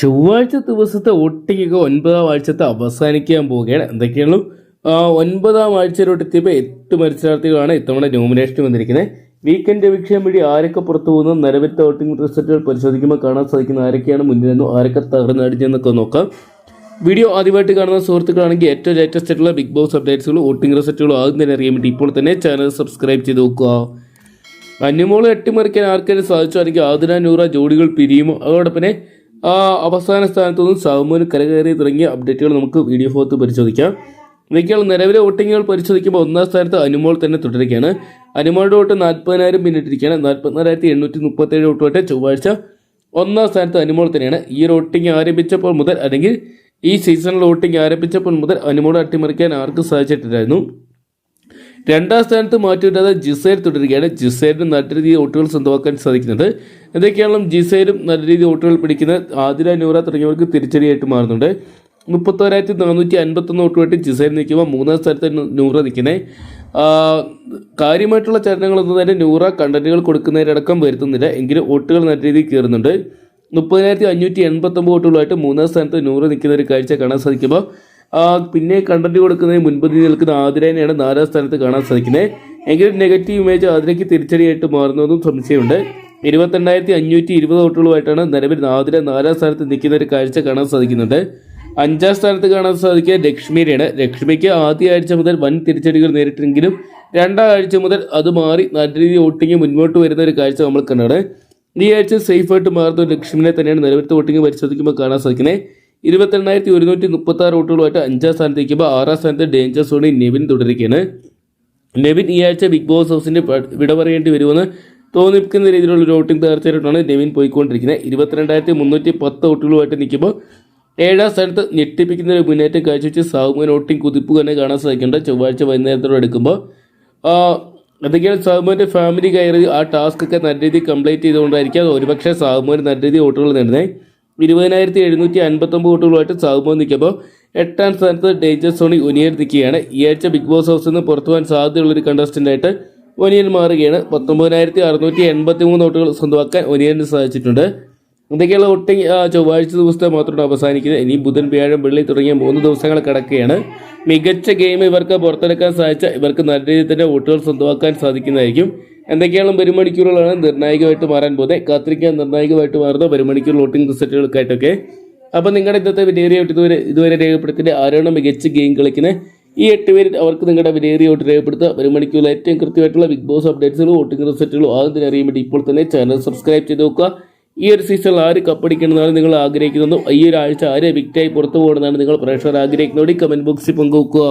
ചൊവ്വാഴ്ച ദിവസത്തെ വോട്ടിംഗ് ഒൻപതാം ആഴ്ചത്തെ അവസാനിക്കാൻ പോവുകയാണ്. എന്തൊക്കെയാണ്? ഒൻപതാം ആഴ്ചയിലോട്ട് എത്തിയപ്പോൾ എട്ട് മത്സരാർത്ഥികളാണ് ഇത്തവണ നോമിനേഷൻ വന്നിരിക്കുന്നത്. വീക്കെൻഡ് വിക്ഷയം വഴി ആരൊക്കെ പുറത്തു പോകുന്ന? നിലവിലത്തെ വോട്ടിംഗ് റിസൾട്ടുകൾ പരിശോധിക്കുമ്പോൾ കാണാൻ സാധിക്കുന്ന ആരൊക്കെയാണ് മുന്നിലെന്നും ആരൊക്കെ തകർന്നടിച്ചെന്നൊക്കെ നോക്കാം. വീഡിയോ ആദ്യമായിട്ട് കാണുന്ന സുഹൃത്തുക്കളാണെങ്കിൽ ഏറ്റവും ലേറ്റസ്റ്റ് ആയിട്ടുള്ള ബിഗ് ബോസ് അപ്ഡേറ്റ്സുകളും വോട്ടിംഗ് റിസൾട്ടുകളും ആദ്യം തന്നെ അറിയാൻ വേണ്ടി ഇപ്പോൾ തന്നെ ചാനൽ സബ്സ്ക്രൈബ് ചെയ്ത് നോക്കുക. അന്യമോളെ അട്ടിമറിക്കാൻ ആർക്കെങ്കിലും സാധിച്ചു അല്ലെങ്കിൽ ആദിന നൂറ ജോഡികൾ പിരിയുമോ അതോടൊപ്പം അവസാന സ്ഥാനത്തു നിന്നും സൗമൂന് കരകയറി തുടങ്ങിയ അപ്ഡേറ്റുകൾ നമുക്ക് വീഡിയോ ഫോർത്ത് പരിശോധിക്കാം. ഇതൊക്കെയാണ് നിലവിലെ വോട്ടിങ്ങുകൾ പരിശോധിക്കുമ്പോൾ ഒന്നാം സ്ഥാനത്ത് അനുമോൾ തന്നെ തുടരുകയാണ്. അനുമോളുടെ വോട്ട് നാൽപ്പതിനായിരം പിന്നിട്ടിരിക്കുകയാണ്. നാൽപ്പത്തിനാലായിരത്തി എണ്ണൂറ്റി മുപ്പത്തേഴ് വോട്ടുമായിട്ട് ചൊവ്വാഴ്ച ഒന്നാം സ്ഥാനത്ത് അനുമോൾ തന്നെയാണ്. ഈ വോട്ടിംഗ് ആരംഭിച്ചപ്പോൾ മുതൽ അല്ലെങ്കിൽ ഈ സീസണിൽ വോട്ടിംഗ് ആരംഭിച്ചപ്പോൾ മുതൽ അനുമോൾ അട്ടിമറിക്കാൻ ആർക്കും സാധിച്ചിട്ടില്ലായിരുന്നു. രണ്ടാം സ്ഥാനത്ത് മാറ്റിവിടാതെ ജിസൈൽ തുടരുകയാണ്. ജിസൈലിന് നല്ല രീതിയിൽ വോട്ടുകൾ സ്വന്തമാക്കാൻ സാധിക്കുന്നുണ്ട് എന്തൊക്കെയാണെങ്കിലും ജിസൈലും നല്ല രീതിയിൽ വോട്ടുകൾ പിടിക്കുന്ന ആതിര നൂറ തുടങ്ങിയവർക്ക് തിരിച്ചടിയായിട്ട് മാറുന്നുണ്ട്. മുപ്പത്തോരായിരത്തി നാനൂറ്റി അൻപത്തൊന്ന് വോട്ടുമായിട്ട് ജിസൈൽ നിൽക്കുമ്പോൾ മൂന്നാം സ്ഥാനത്ത് നൂറ നിൽക്കുന്നത് കാര്യമായിട്ടുള്ള ചലനങ്ങളൊന്നും തന്നെ നൂറ കണ്ടന്റുകൾ കൊടുക്കുന്നതിനടക്കം വരുത്തുന്നില്ല. എങ്കിലും വോട്ടുകൾ നല്ല രീതിയിൽ കയറുന്നുണ്ട്. മുപ്പതിനായിരത്തി അഞ്ഞൂറ്റി എൺപത്തൊമ്പത് വോട്ടുകളായിട്ട് മൂന്നാം സ്ഥാനത്ത് നൂറ് നിൽക്കുന്ന ഒരു കാഴ്ച കാണാൻ സാധിക്കുമ്പോൾ പിന്നെ കണ്ടന്റ് കൊടുക്കുന്നതിന് മുൻപന്തി നിൽക്കുന്ന ആതിരേനെയാണ് നാലാം സ്ഥാനത്ത് കാണാൻ സാധിക്കുന്നത്. എങ്കിലും നെഗറ്റീവ് ഇമേജ് ആതിരയ്ക്ക് തിരിച്ചടിയായിട്ട് മാറുന്നതും സംശയമുണ്ട്. ഇരുപത്തിരണ്ടായിരത്തി അഞ്ഞൂറ്റി ഇരുപത് വോട്ടുകളുമായിട്ടാണ് നിലവിൽ ആതിര നാലാം സ്ഥാനത്ത് നിൽക്കുന്ന ഒരു കാഴ്ച കാണാൻ സാധിക്കുന്നുണ്ട് അഞ്ചാം സ്ഥാനത്ത് കാണാൻ സാധിക്കുക ലക്ഷ്മിയുടെയാണ്. ലക്ഷ്മിക്ക് ആദ്യ ആഴ്ച മുതൽ വൻ തിരിച്ചടികൾ നേരിട്ടെങ്കിലും രണ്ടാം ആഴ്ച മുതൽ അത് മാറി നല്ല രീതിയിൽ വോട്ടിങ് മുന്നോട്ട് വരുന്ന ഒരു കാഴ്ച നമ്മൾ കണ്ടാണ്. ഈ ആഴ്ച സേഫായിട്ട് മാറുന്ന ലക്ഷ്മിനെ തന്നെയാണ് നിലവിലത്തെ വോട്ടിങ് പരിശോധിക്കുമ്പോൾ കാണാൻ സാധിക്കുന്നത്. ഇരുപത്തെണ്ണായിരത്തി ഒരുന്നൂറ്റി മുപ്പത്തി ആറ് വോട്ടുകളുമായിട്ട് അഞ്ചാം സ്ഥാനത്തേക്ക് നിൽക്കുമ്പോൾ ആറാം സ്ഥാനത്ത് ഡേഞ്ചർ സോണി നെവിൻ തുടരുകയാണ്. നെവിൻ ഈ ആഴ്ച ബിഗ് ബോസ് ഹൗസിന്റെ പ- വിട പറയേണ്ടി വരുമെന്ന് തോന്നിപ്പിക്കുന്ന രീതിയിലുള്ള ഒരു വോട്ടിംഗ് തീർച്ചയായിട്ടാണ് നെവിൻ പോയിക്കൊണ്ടിരിക്കുന്നത്. ഇരുപത്തിരണ്ടായിരത്തി മുന്നൂറ്റി പത്ത് വോട്ടുകളുമായിട്ട് നിൽക്കുമ്പോൾ ഏഴാം സ്ഥാനത്ത് ഞെട്ടിപ്പിക്കുന്ന ഒരു മുന്നേറ്റം കാഴ്ചവെച്ച് സാഹുമോൻ വോട്ടിംഗ് കുതിപ്പ് തന്നെ കാണാൻ സാധിക്കുന്നുണ്ട്. ചൊവ്വാഴ്ച വൈകുന്നേരത്തോടെ എടുക്കുമ്പോൾ എന്തൊക്കെയാണ് സാഹുമോന്റെ ഫാമിലി കയറി ആ ടാസ്ക് ഒക്കെ നല്ല രീതിയിൽ കംപ്ലീറ്റ് ചെയ്തുകൊണ്ടായിരിക്കും. ഒരുപക്ഷെ സാഹുമോൻ നല്ല രീതിയിൽ വോട്ടുകൾ നേടുന്നത്. ഇരുപതിനായിരത്തി എഴുന്നൂറ്റി അൻപത്തൊമ്പത് വോട്ടുകളുമായിട്ട് സാഹുമോൻ നിൽക്കുമ്പോൾ എട്ടാം സ്ഥാനത്ത് ഡേഞ്ചർ സോണി ഒനിയൻ നിൽക്കുകയാണ്. ഈ ആഴ്ച ബിഗ് ബോസ് ഹൗസിൽ നിന്ന് പുറത്തു പോകാൻ സാധ്യതയുള്ളൊരു കണ്ടസ്റ്റന്റായിട്ട് ഒനിയൻ മാറുകയാണ്. പത്തൊമ്പതിനായിരത്തി അറുന്നൂറ്റി എൺപത്തി മൂന്ന് വോട്ടുകൾ സ്വന്തമാക്കാൻ ഒനിയന് സാധിച്ചിട്ടുണ്ട്. എന്തൊക്കെയുള്ള ഒട്ടി ചൊവ്വാഴ്ച ദിവസത്തെ മാത്രമാണ് അവസാനിക്കുന്നത്. ഇനി ബുധൻ വ്യാഴം വെള്ളി തുടങ്ങിയ മൂന്ന് ദിവസങ്ങൾ കിടക്കുകയാണ്. മികച്ച ഗെയിം ഇവർക്ക് പുറത്തെടുക്കാൻ സാധിച്ച ഇവർക്ക് നല്ല രീതിയിൽ തന്നെ വോട്ടുകൾ സ്വന്തമാക്കാൻ സാധിക്കുന്നതായിരിക്കും. എന്തൊക്കെയാണ് വരുമണിക്കൂറുകളാണ്? നിർണായകമായിട്ട് മാറാൻ പോകുന്നത്. കാത്തിരിക്കാൻ നിർണായകമായിട്ട് മാറുന്ന വരുമണിക്കൂർ വോട്ടിംഗ് റിസൾട്ടുകൾക്കായിട്ടൊക്കെ അപ്പോൾ നിങ്ങളുടെ ഇന്നത്തെ വിലയേറിയ വോട്ട് ഇതുവരെ ഇതുവരെ രേഖപ്പെടുത്തിന്റെ ആരാണ് മികച്ച ഗെയിം കളിക്കുന്നത്? ഈ എട്ട് പേരിൽ അവർക്ക് നിങ്ങളുടെ വിലയേറിയ വോട്ട് രേഖപ്പെടുത്തുക. വരും മണിക്കൂറിൽ ഏറ്റവും കൃത്യമായിട്ടുള്ള ബിഗ് ബോസ് അപ്ഡേറ്റ്സുകളും വോട്ടിംഗ് റിസൾട്ടുകളും ആദ്യം അറിയാൻ വേണ്ടി ഇപ്പോൾ തന്നെ ചാനൽ സബ്സ്ക്രൈബ് ചെയ്ത് നോക്കുക ഈ ഒരു സീസണിൽ ആര് കപ്പടിക്കണമെന്നാണ് നിങ്ങൾ ആഗ്രഹിക്കുന്നതും ഈ ഒരാഴ്ച ആരെ വിക്റ്റായി പുറത്തു പോകണമെന്നാണ് നിങ്ങൾ പ്രേക്ഷകർ ആഗ്രഹിക്കുന്നതോടെ കമന്റ് ബോക്സിൽ പങ്കുവെക്കുക.